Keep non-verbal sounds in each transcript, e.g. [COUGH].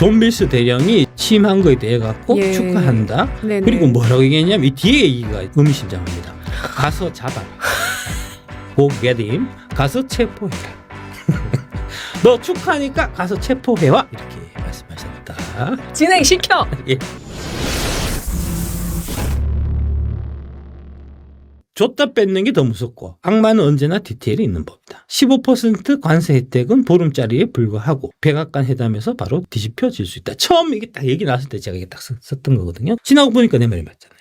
존 밀스 대령이 취임한 거에 대해 갖고 예. 축하한다. 네네. 그리고 뭐라고 얘기했냐면 이 뒤에 얘기가 의미심장합니다. 가서 잡아라. [LAUGHS] Go get him. 가서 체포해라. [LAUGHS] 너 축하하니까 가서 체포해와 이렇게 말씀하셨다. 진행시켜. [LAUGHS] 예. 줬다 뺏는 게 더 무섭고 악마는 언제나 디테일이 있는 법이다. 15% 관세 혜택은 보름짜리에 불과하고 백악관 회담에서 바로 뒤집혀질 수 있다. 처음 이게 딱 얘기 나왔을 때 제가 이게 딱 썼- 썼던 거거든요. 지나고 보니까 내 말이 맞잖아요.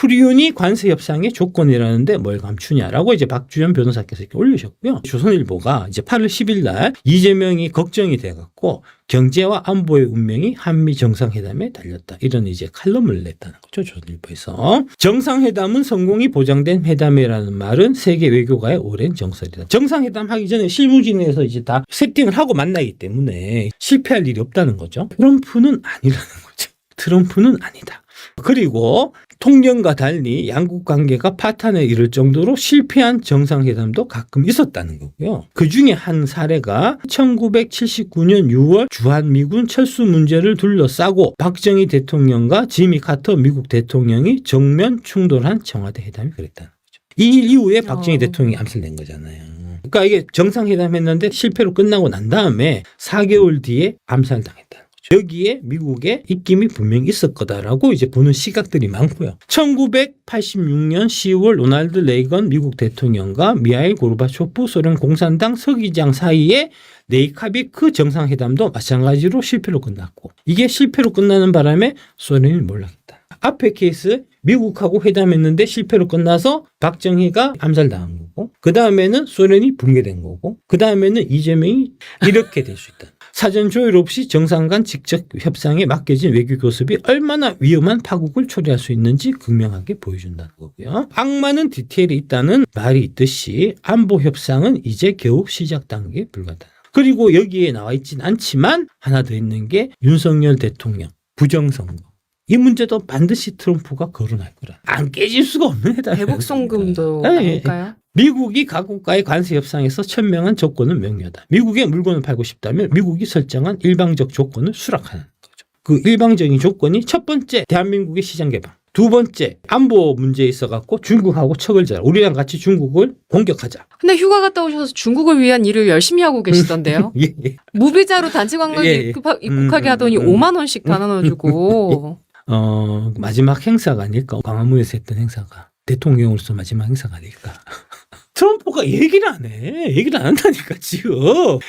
프리온이 관세 협상의 조건이라는데 뭘 감추냐라고 이제 박주현 변호사께서 이렇게 올리셨고요. 조선일보가 이제 8월 10일 날 이재명이 걱정이 돼 갖고 경제와 안보의 운명이 한미 정상회담에 달렸다. 이런 이제 칼럼을 냈다는 거죠. 조선일보에서. 정상회담은 성공이 보장된 회담이라는 말은 세계 외교가의 오랜 정설이다. 정상회담 하기 전에 실무진에서 이제 다 세팅을 하고 만나기 때문에 실패할 일이 없다는 거죠. 트럼프는 아니라는 거죠. 트럼프는 아니다. 그리고 통년과 달리 양국 관계가 파탄에 이를 정도로 실패한 정상회담도 가끔 있었다는 거고요. 그 중에 한 사례가 1979년 6월 주한미군 철수 문제를 둘러싸고 박정희 대통령과 지미 카터 미국 대통령이 정면 충돌한 청와대 회담이 그랬다는 거죠. 이 일 이후에 박정희 어. 대통령이 암살된 거잖아요. 그러니까 이게 정상회담 했는데 실패로 끝나고 난 다음에 4개월 뒤에 암살당했다는 거죠. 여기에 미국의 입김이 분명히 있을 거다라고 이제 보는 시각들이 많고요. 1986년 10월 로날드 레이건 미국 대통령과 미하일 고르바초프 소련 공산당 서기장 사이에 네이카비크 정상회담도 마찬가지로 실패로 끝났고 이게 실패로 끝나는 바람에 소련이 몰락했다. 앞에 케이스 미국하고 회담했는데 실패로 끝나서 박정희가 암살당한 거고 그 다음에는 소련이 붕괴된 거고 그 다음에는 이재명이 이렇게 될 수 있다. 사전 조율 없이 정상 간 직접 협상에 맡겨진 외교 교섭이 얼마나 위험한 파국을 초래할 수 있는지 극명하게 보여준다는 거고요. 악마는 디테일이 있다는 말이 있듯이 안보 협상은 이제 겨우 시작 단계에 불과하다. 그리고 여기에 나와 있진 않지만 하나 더 있는 게 윤석열 대통령 부정선거. 이 문제도 반드시 트럼프가 거론할 거라. 안 깨질 수가 없는 해다. 대북 송금도 예, 예. 아닐까요? 미국이 각국과의 관세 협상에서 천명한 조건은 명료하다. 미국에 물건을 팔고 싶다면 미국이 설정한 일방적 조건을 수락하는 거죠. 그 일방적인 조건이 첫 번째 대한민국의 시장 개방. 두 번째 안보 문제에 있어 갖고 중국하고 척을 잘 우리랑 같이 중국을 공격하자. 근데 휴가 갔다 오셔서 중국을 위한 일을 열심히 하고 계시던데요. [LAUGHS] 예, 예. 무비자로 단체 관광 예, 예. 입국하, 음, 입국하게 음, 하더니 음, 5만 원씩 다 나눠주고. [LAUGHS] 어 마지막 행사가 아닐까. 광화문에서 했던 행사가 대통령으로서 마지막 행사가 아닐까. [LAUGHS] 트럼프가 얘기를 안 해. 얘기를 안 한다니까 지금.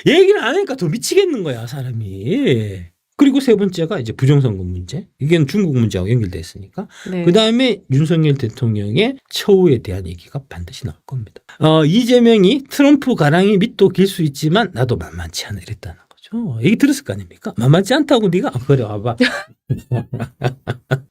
얘기를 안 하니까 더 미치겠는 거야 사람이. 그리고 세 번째가 이제 부정선거 문제. 이게 중국 문제하고 연결돼 있으니까. 네. 그 다음에 윤석열 대통령의 처우에 대한 얘기가 반드시 나올 겁니다. 어, 이재명이 트럼프 가랑이 밑도 길 수 있지만 나도 만만치 않아 이랬다는 거죠. 얘기 들었을 거 아닙니까? 만만치 않다고 네가 아, 그래 와봐.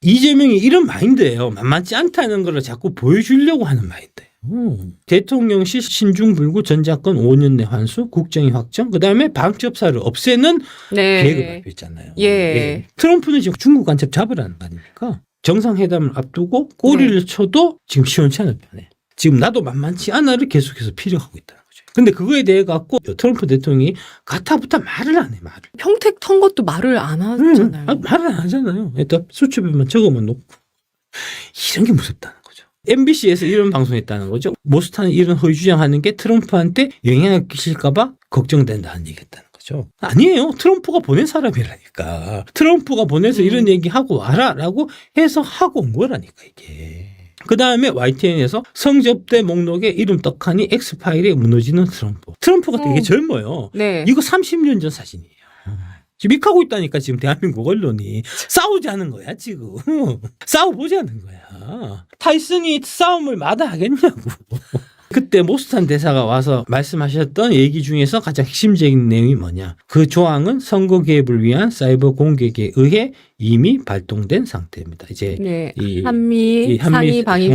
이재명이 이런 마인드예요. 만만치 않다는 걸 자꾸 보여주려고 하는 마인드. 음. 대통령실 신중불구 전작권 5년 내 환수, 국정이 확정, 그 다음에 방첩사를 없애는 계획을 네. 발표했잖아요. 예. 트럼프는 지금 중국 간첩 잡으라는 거 아닙니까? 정상회담을 앞두고 꼬리를 네. 쳐도 지금 시원치 않을 편에. 지금 나도 만만치 않아를 계속해서 피력하고 있다는 거죠. 근데 그거에 대해 갖고 트럼프 대통령이 가타부터 말을 안 해, 말을. 평택 턴 것도 말을 안 음, 하잖아요. 아, 말을 안 하잖아요. 일단 수첩에만 적어만 놓고. 이런 게 무섭다는 거죠. MBC에서 이런 방송했다는 거죠. 모스타는 이런 허위 주장하는 게 트럼프한테 영향을 끼칠까봐 걱정된다는 얘기했다는 거죠. 아니에요. 트럼프가 보낸 사람이라니까. 트럼프가 보내서 음. 이런 얘기 하고 와라 라고 해서 하고 온 거라니까 이게. 그 다음에 YTN에서 성접대 목록에 이름 떡하니 엑스파일에 무너지는 트럼프. 트럼프가 되게 어. 젊어요. 네. 이거 30년 전 사진이에요. 지금 익하고 있다니까 지금 대한민국 언론이 싸우자는 거야 지금 [LAUGHS] 싸워보자는 거야 타이슨이 싸움을 마다하겠냐고 그때 모스탄 대사가 와서 말씀하셨던 얘기 중에서 가장 핵심적인 내용이 뭐냐 그 조항은 선거 개입을 위한 사이버 공격에 의해 이미 발동된 상태입니다 이제 네. 이 한미, 이 상위 방위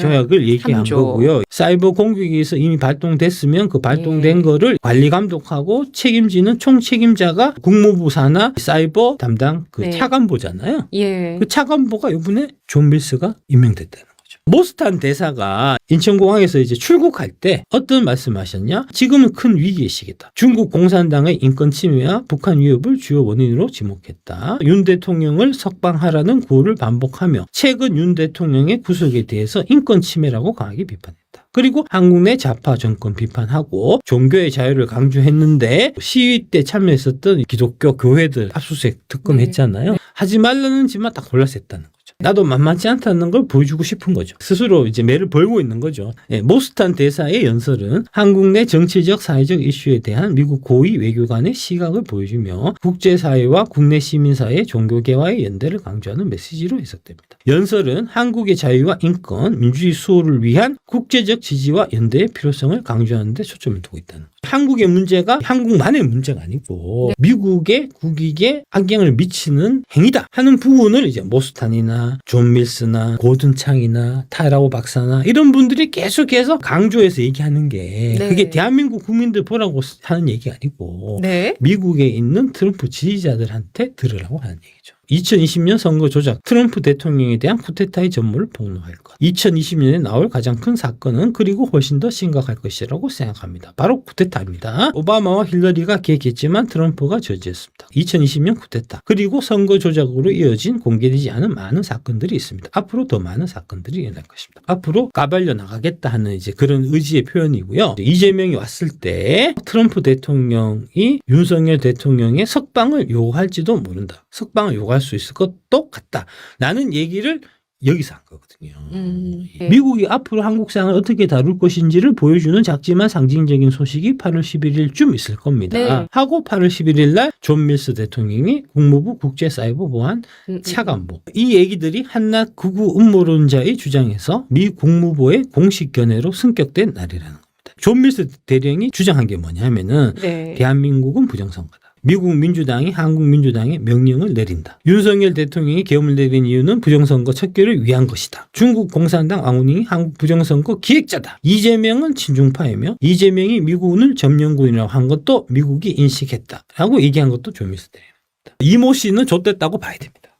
조약을 얘기한 삼조. 거고요. 사이버 공격에 의해서 이미 발동됐으면 그 발동된 예. 거를 관리 감독하고 책임지는 총 책임자가 국무부 산하 사이버 담당 그 네. 차관보잖아요. 예. 그 차관보가 이번에 존 밀스가 임명됐다는. 모스탄 대사가 인천공항에서 이제 출국할 때 어떤 말씀하셨냐? 지금은 큰 위기의 시기다. 중국 공산당의 인권 침해와 북한 위협을 주요 원인으로 지목했다. 윤 대통령을 석방하라는 구호를 반복하며 최근 윤 대통령의 구속에 대해서 인권 침해라고 강하게 비판했다. 그리고 한국 내 좌파 정권 비판하고 종교의 자유를 강조했는데 시위 때 참여했었던 기독교 교회들 압수수색 특검했잖아요. 네. 하지 말라는 짓만 딱 골라서 했다는. 나도 만만치 않다는 걸 보여주고 싶은 거죠. 스스로 이제 매를 벌고 있는 거죠. 예, 모스탄 대사의 연설은 한국 내 정치적 사회적 이슈에 대한 미국 고위 외교관의 시각을 보여주며 국제사회와 국내 시민사회 종교계와의 연대를 강조하는 메시지로 해석됩니다. 연설은 한국의 자유와 인권, 민주주의 수호를 위한 국제적 지지와 연대의 필요성을 강조하는 데 초점을 두고 있다는. 한국의 문제가 한국만의 문제가 아니고 미국의 국익에 악영을 미치는 행위다 하는 부분을 이제 모스탄이나 존 밀스나 고든창이나 타라오 박사나 이런 분들이 계속해서 강조해서 얘기하는 게 네. 그게 대한민국 국민들 보라고 하는 얘기가 아니고 네. 미국에 있는 트럼프 지지자들한테 들으라고 하는 얘기죠. 2020년 선거 조작, 트럼프 대통령에 대한 쿠데타의 전모를 폭로할 것. 2020년에 나올 가장 큰 사건은 그리고 훨씬 더 심각할 것이라고 생각합니다. 바로 쿠데타입니다. 오바마와 힐러리가 계획했지만 트럼프가 저지했습니다. 2020년 쿠데타. 그리고 선거 조작으로 이어진 공개되지 않은 많은 사건들이 있습니다. 앞으로 더 많은 사건들이 일어날 것입니다. 앞으로 까발려 나가겠다 하는 이제 그런 의지의 표현이고요. 이재명이 왔을 때 트럼프 대통령이 윤석열 대통령의 석방을 요구할지도 모른다. 석방을 요구할 수 있을 것도 같다. 라는 얘기를 여기서 한 거거든요. 음, 네. 미국이 앞으로 한국 상을 어떻게 다룰 것인지를 보여주는 작지만 상징적인 소식이 8월 11일쯤 있을 겁니다. 네. 하고 8월 11일 날 존 밀스 대통령이 국무부 국제사이버보안 음, 음. 차관보 이 얘기들이 한낱 극우 음모론자의 주장에서 미 국무부의 공식 견해로 승격된 날이라는 겁니다. 존 밀스 대령이 주장한 게 뭐냐면은 네. 대한민국은 부정선거다. 미국 민주당이 한국 민주당에 명령을 내린다. 윤석열 대통령이 계엄을 내린 이유는 부정선거 척결을 위한 것이다. 중국 공산당 왕후닝이 한국 부정선거 기획자다. 이재명은 친중파이며 이재명이 미국을 점령군이라고 한 것도 미국이 인식했다. 라고 얘기한 것도 조미스 대령입니다. 이모 씨는 좆됐다고 봐야 됩니다.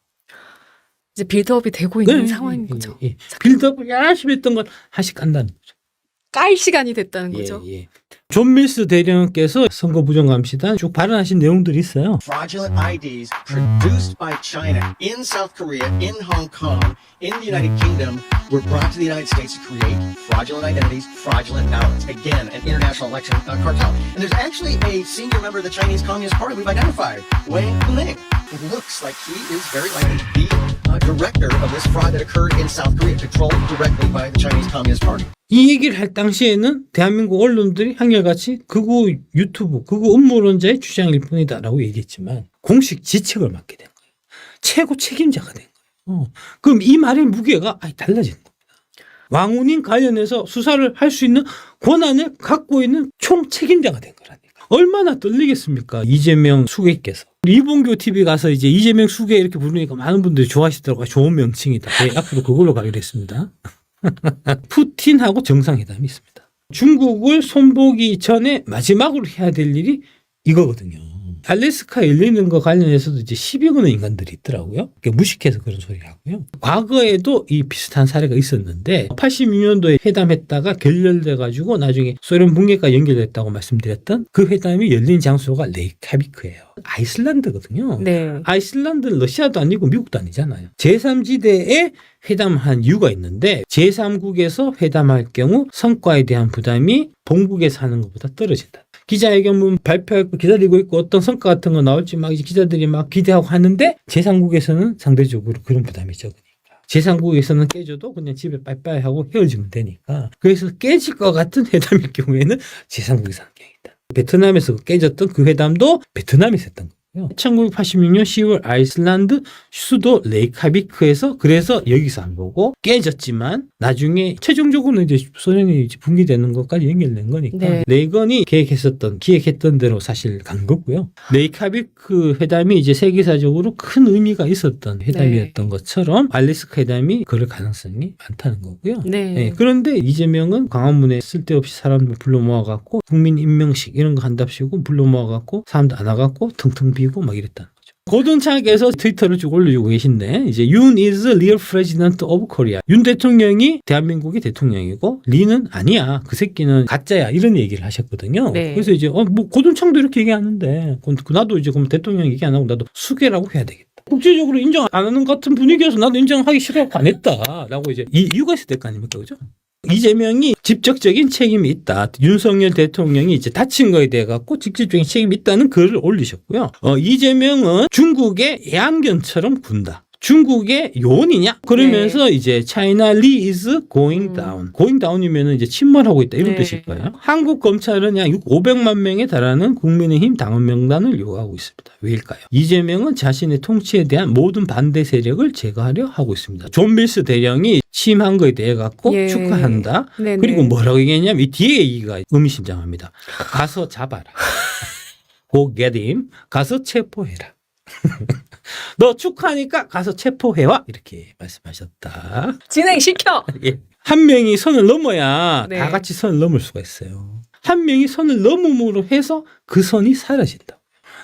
이제 빌드업이 되고 있는 네, 상황인 예, 거죠. 예, 예. 빌드업을 열심히 했던 건 하씩 간다는 거죠. 깔 시간이 됐다는 거죠. 예, 예. 존 밀스 대령께서 선거 부정감시단 쭉 발언하신 내용들이 있어요. fraudulent IDs produced by China in South Korea, in Hong Kong, in the United Kingdom were brought to the United States to create fraudulent identities, fraudulent ballots. Again, an international election uh, cartel. And there's actually a senior member of the Chinese Communist Party we've identified, Wei Huning. It looks like he is very likely to be uh, director of this fraud that occurred in South Korea, controlled directly by the Chinese Communist Party. 이 얘기를 할 당시에는 대한민국 언론들이 한결같이 극우 유튜브, 극우 음모론자의 주장일 뿐이다라고 얘기했지만 공식 지책을 맡게 된 거예요. 최고 책임자가 된 거예요. 어. 그럼 이 말의 무게가 아예 달라지는 겁니다. 왕훈인 관련해서 수사를 할 수 있는 권한을 갖고 있는 총 책임자가 된 거라니까. 얼마나 떨리겠습니까? 이재명 수계께서. 이봉교 TV 가서 이제 이재명 수계 이렇게 부르니까 많은 분들이 좋아하시더라고요. 좋은 명칭이다. 네, 앞으로 그걸로 가기로 했습니다. [LAUGHS] 푸틴하고 정상회담이 있습니다. 중국을 손보기 전에 마지막으로 해야 될 일이 이거거든요. 알래스카 열리는 거 관련해서도 이제 10여 건의 인간들이 있더라고요. 그러니까 무식해서 그런 소리를 하고요. 과거에도 이 비슷한 사례가 있었는데 86년도에 회담했다가 결렬돼가지고 나중에 소련 붕괴가 연결됐다고 말씀드렸던 그 회담이 열린 장소가 레이카비크예요. 아이슬란드거든요. 네. 아이슬란드는 러시아도 아니고 미국도 아니잖아요. 제3지대에 회담한 이유가 있는데 제3국에서 회담할 경우 성과에 대한 부담이 본국에서 하는 것보다 떨어진다. 기자회견문 발표하고 기다리고 있고 어떤 성과 같은 거 나올지 막 기자들이 막 기대하고 하는데 제3국에서는 상대적으로 그런 부담이 적으니까. 제3국에서는 깨져도 그냥 집에 빠이빠이 하고 헤어지면 되니까. 그래서 깨질 것 같은 회담일 경우에는 제3국에서 하는 경우이다. 베트남에서 깨졌던 그 회담도 베트남에서 했던 거예요. 1986년 10월 아이슬란드 수도 레이카비크에서 그래서 여기서 한 거고 깨졌지만 나중에 최종적으로는 이제 소련이 이제 붕괴되는 것까지 연결된 거니까 네. 레이건이 계획했었던 기획했던 대로 사실 간 거고요. 레이카비크 회담이 이제 세계사적으로 큰 의미가 있었던 회담이었던 것처럼 알래스카 회담이 그럴 가능성이 많다는 거고요. 네. 네, 그런데 이재명은 광화문에 쓸데없이 사람들 불러 모아갖고 국민 임명식 이런 거 한답시고 불러 모아갖고 사람들 안 와갖고 텅텅 비고 막 이랬다는 거죠. 고든창께서 트위터를 쭉 올려주고 계신데 이제 윤 is real president of Korea. 윤 대통령이 대한민국의 대통령이고 리는 아니야. 그 새끼는 가짜야. 이런 얘기를 하셨거든요. 네. 그래서 이제 어, 뭐 고든창도 이렇게 얘기하는데 그- 그 나도 이제 그럼 대통령 얘기 안 하고 나도 수괴라고 해야 되겠다. 국제적으로 인정 안 하는 것 같은 분위기여서 나도 인정하기 싫어하고 안 했다라고 이제 이 이유가 있을 거 아닙니까, 그죠? 이재명이 직접적인 책임이 있다. 윤석열 대통령이 이제 다친 거에 대해 갖고 직접적인 책임이 있다는 글을 올리셨고요. 어, 이재명은 중국의 애완견처럼 군다. 중국의 요원이냐? 그러면서 이제 China Lee is going 음. down. going down이면 이제 침몰하고 있다 이런 네. 뜻일 거예요. 한국 검찰은 약 500만 명에 달하는 국민의힘 당원 명단을 요구하고 있습니다. 왜일까요? 이재명은 자신의 통치에 대한 모든 반대 세력을 제거하려 하고 있습니다. 존 밀스 대령이 취임한 거에 대해 갖고 예. 축하한다. 네네. 그리고 뭐라고 얘기했냐면 이 뒤에 얘기가 의미심장합니다. 가서 잡아라. [LAUGHS] Go get him. 가서 체포해라. [LAUGHS] 너 축하하니까 가서 체포해와 이렇게 말씀하셨다. 진행시켜. [LAUGHS] 예. 한 명이 선을 넘어야 네. 다 같이 선을 넘을 수가 있어요. 한 명이 선을 넘음으로 해서 그 선이 사라진다.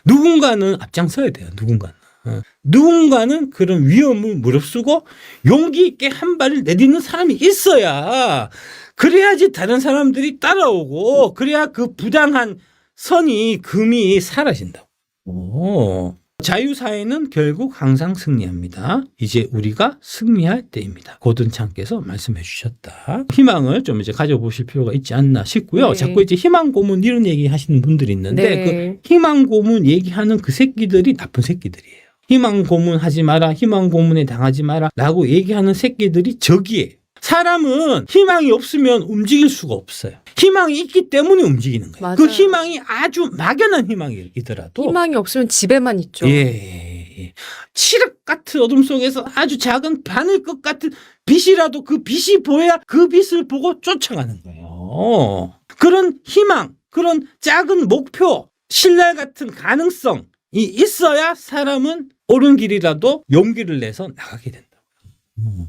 누군가는 앞장서야 돼요. 누군가는. 어. 누군가는 그런 위험을 무릅쓰고 용기 있게 한 발을 내딛는 사람이 있어야 그래야지 다른 사람들이 따라오고 그래야 그 부당한 선이 금이 사라진다고. 오. 자유사회는 결국 항상 승리합니다. 이제 우리가 승리할 때입니다. 고든창께서 말씀해 주셨다. 희망을 좀 이제 가져보실 필요가 있지 않나 싶고요. 네. 자꾸 이제 희망 고문 이런 얘기 하시는 분들이 있는데 네. 그 희망 고문 얘기하는 그 새끼들이 나쁜 새끼들이에요. 희망 고문 하지 마라, 희망 고문에 당하지 마라 라고 얘기하는 새끼들이 적이에요. 사람은 희망이 없으면 움직일 수가 없어요. 희망이 있기 때문에 움직이는 거예요. 그 맞아요. 희망이 아주 막연한 희망이더라도 희망이 없으면 집에만 있죠. 예, 예, 예. 칠흑 같은 어둠 속에서 아주 작은 바늘것 같은 빛이라도 그 빛이 보여야 그 빛을 보고 쫓아가는 거예요. 그런 희망, 그런 작은 목표, 신뢰 같은 가능성이 있어야 사람은 옳은 길이라도 용기를 내서 나가게 된다. 음.